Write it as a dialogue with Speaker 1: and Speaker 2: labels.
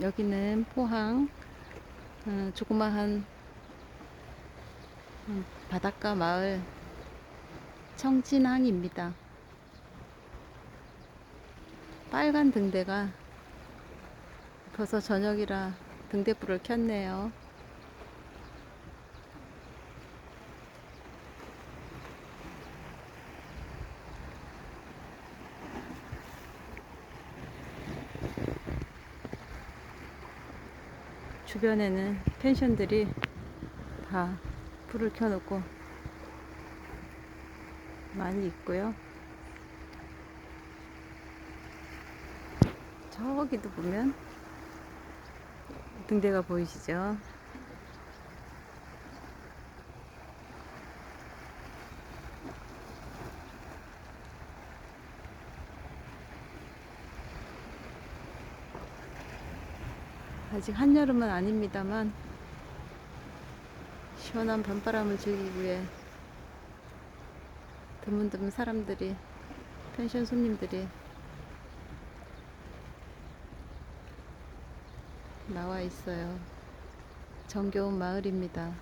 Speaker 1: 여기는 포항 어, 조그마한 음, 바닷가 마을 청진항입니다. 빨간 등대가 벌써 저녁이라 등대불을 켰네요. 주변에는 펜션들이 다 불을 켜놓고 많이 있고요. 저기도 보면 등대가 보이시죠? 아직 한여름은 아닙니다만 시원한 밤바람을 즐기기 위해 드문드문 사람들이 펜션 손님들이 나와 있어요. 정겨운 마을입니다.